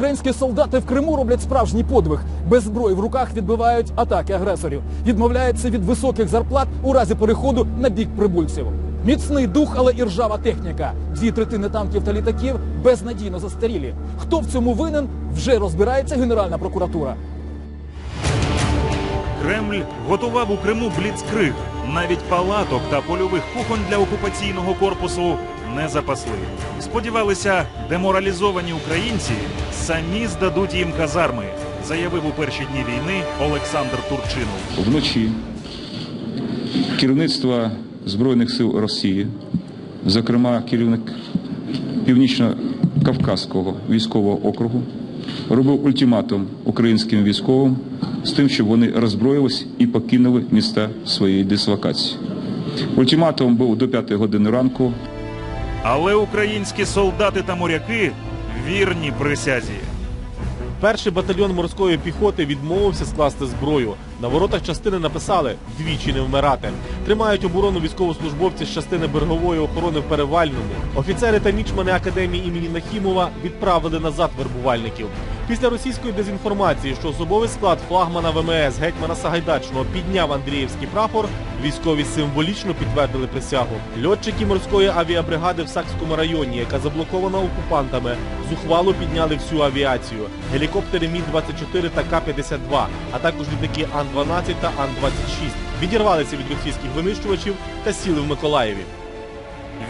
Українські солдати в Криму роблять справжній подвиг. Без зброї в руках відбивають атаки агресорів. Відмовляються від високих зарплат у разі переходу на бік прибульців. Міцний дух, але і ржава техніка. Дві третини танків та літаків безнадійно застарілі. Хто в цьому винен, вже розбирається Генеральна прокуратура. Кремль готував у Криму бліцкриг. Навіть палаток та польових кухонь для окупаційного корпусу не запасли. Сподівалися, деморалізовані українці самі здадуть їм казарми, заявив у перші дні війни Олександр Турчинов. Вночі керівництво Збройних сил Росії, зокрема керівник Північно-Кавказського військового округу, робив ультиматум українським військовим з тим, щоб вони роззброїлись і покинули міста своєї дислокації. Ультиматум був до 5 години ранку. Але українські солдати та моряки вірні присязі. Перший батальйон морської піхоти відмовився скласти зброю. На воротах частини написали двічі не вмирати. Тримають оборону військовослужбовці з частини берегової охорони в Перевальному. Офіцери та мічмани академії імені Нахімова відправили назад вербувальників. Після російської дезінформації, що особовий склад флагмана ВМС гетьмана Сагайдачного підняв Андріївський прапор, військові символічно підтвердили присягу. Льотчики морської авіабригади в Сакському районі, яка заблокована окупантами, зухвало підняли всю авіацію. Гелікоптери Мі-24 та К-52, а також літаки Ан-12 та Ан-26 відірвалися від російських винищувачів та сіли в Миколаєві.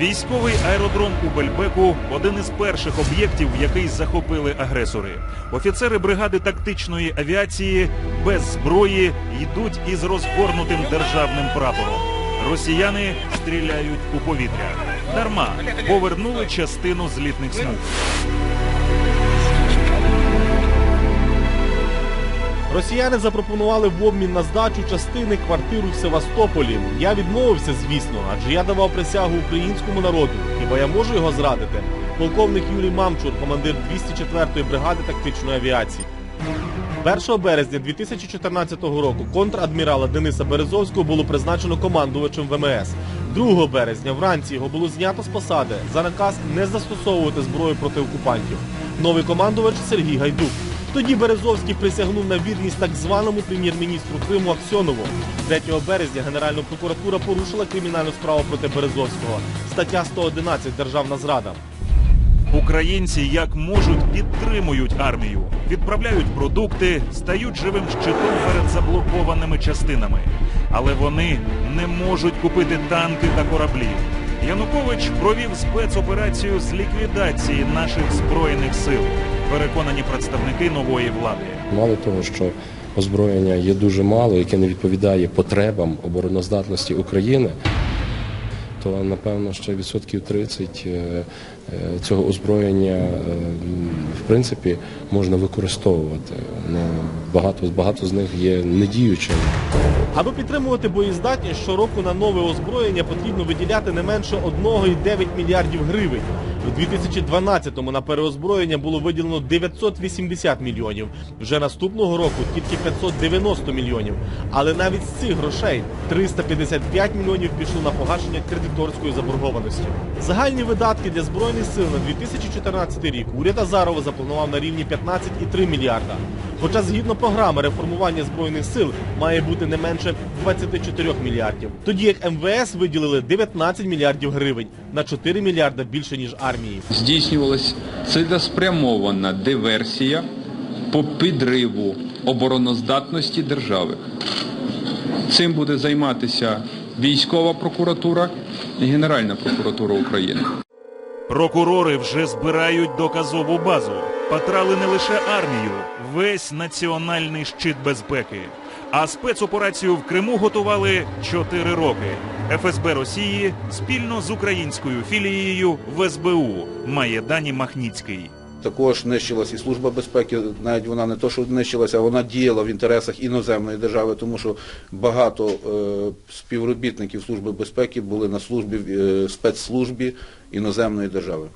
Військовий аеродром у Бельбеку один із перших об'єктів, який захопили агресори. Офіцери бригади тактичної авіації без зброї йдуть із розгорнутим державним прапором. Росіяни стріляють у повітря. Дарма повернули частину злітних смуг. Росіяни запропонували в обмін на здачу частини квартиру в Севастополі. Я відмовився, звісно, адже я давав присягу українському народу. Хіба я можу його зрадити? Полковник Юрій Мамчур, командир 204-ї бригади тактичної авіації. 1 березня 2014 року контрадмірала Дениса Березовського було призначено командувачем ВМС. 2 березня вранці його було знято з посади за наказ не застосовувати зброю проти окупантів. Новий командувач Сергій Гайдук. Тоді Березовський присягнув на вірність так званому прем'єр-міністру Криму Аксьонову. 3 березня Генеральна прокуратура порушила кримінальну справу проти Березовського. Стаття 111 Державна зрада. Українці як можуть підтримують армію, відправляють продукти, стають живим щитом перед заблокованими частинами. Але вони не можуть купити танки та кораблі. Янукович провів спецоперацію з ліквідації наших збройних сил. Переконані представники нової влади. Мало того, що озброєння є дуже мало, яке не відповідає потребам обороноздатності України, то напевно ще відсотків 30 е, е, цього озброєння е, в принципі можна використовувати. Ну, багато, багато з них є недіючими. Аби підтримувати боєздатність, щороку на нове озброєння потрібно виділяти не менше 1,9 мільярдів гривень. У 2012-му на переозброєння було виділено 980 мільйонів. Вже наступного року тільки 590 мільйонів. Але навіть з цих грошей 355 мільйонів пішло на погашення кредиторської заборгованості. Загальні видатки для збройних сил на 2014 рік уряд Азарова запланував на рівні 15,3 мільярда. Хоча згідно програми реформування збройних сил має бути не менше 24 мільярдів. Тоді як МВС виділили 19 мільярдів гривень на 4 мільярда більше ніж армії. здійснювалась цілеспрямована диверсія по підриву обороноздатності держави. Цим буде займатися військова прокуратура і Генеральна прокуратура України. Прокурори вже збирають доказову базу. Патрали не лише армію, весь національний щит безпеки. А спецоперацію в Криму готували 4 роки. ФСБ Росії спільно з українською філією в СБУ має дані Махніцький. Також нищилась і служба безпеки, навіть вона не то, що нищилася, вона діяла в інтересах іноземної держави, тому що багато е, співробітників служби безпеки були на службі в е, спецслужбі іноземної держави.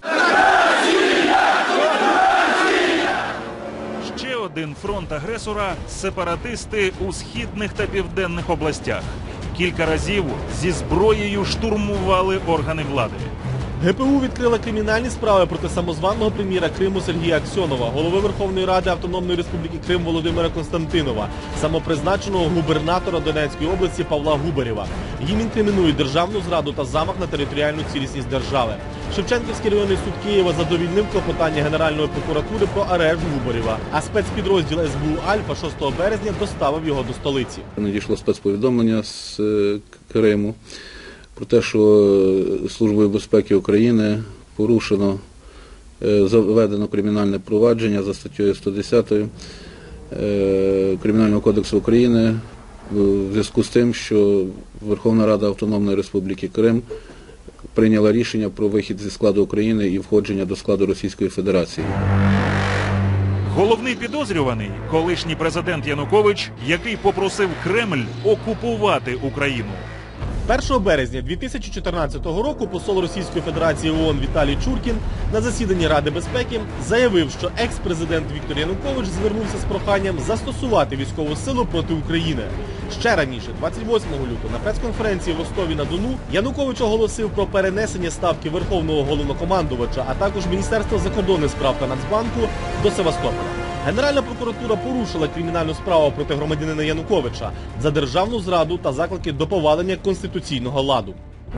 Ще один фронт агресора сепаратисти у східних та південних областях. Кілька разів зі зброєю штурмували органи влади. ГПУ відкрила кримінальні справи проти самозваного прем'єра Криму Сергія Аксьонова, голови Верховної Ради Автономної Республіки Крим Володимира Константинова, самопризначеного губернатора Донецької області Павла Губарєва. Їм інкримінують державну зраду та замах на територіальну цілісність держави. Шевченківський районний суд Києва задовільнив клопотання Генеральної прокуратури про арешт Губарєва, а спецпідрозділ СБУ Альфа 6 березня доставив його до столиці. Надійшло спецповідомлення з е, Криму про те, що е, Службою безпеки України порушено, е, заведено кримінальне провадження за статтею 110 е, Кримінального кодексу України в зв'язку з тим, що Верховна Рада Автономної Республіки Крим прийняла рішення про вихід зі складу України і входження до складу Російської Федерації. Головний підозрюваний колишній президент Янукович, який попросив Кремль окупувати Україну. 1 березня 2014 року посол Російської Федерації ООН Віталій Чуркін на засіданні Ради безпеки заявив, що екс-президент Віктор Янукович звернувся з проханням застосувати військову силу проти України. Ще раніше, 28 лютого, на прес-конференції в Ростові на Дону Янукович оголосив про перенесення ставки Верховного головнокомандувача, а також Міністерства закордонних справ та Нацбанку до Севастополя. Генеральна прокуратура порушила кримінальну справу проти громадянина Януковича за державну зраду та заклики до повалення конституційного ладу.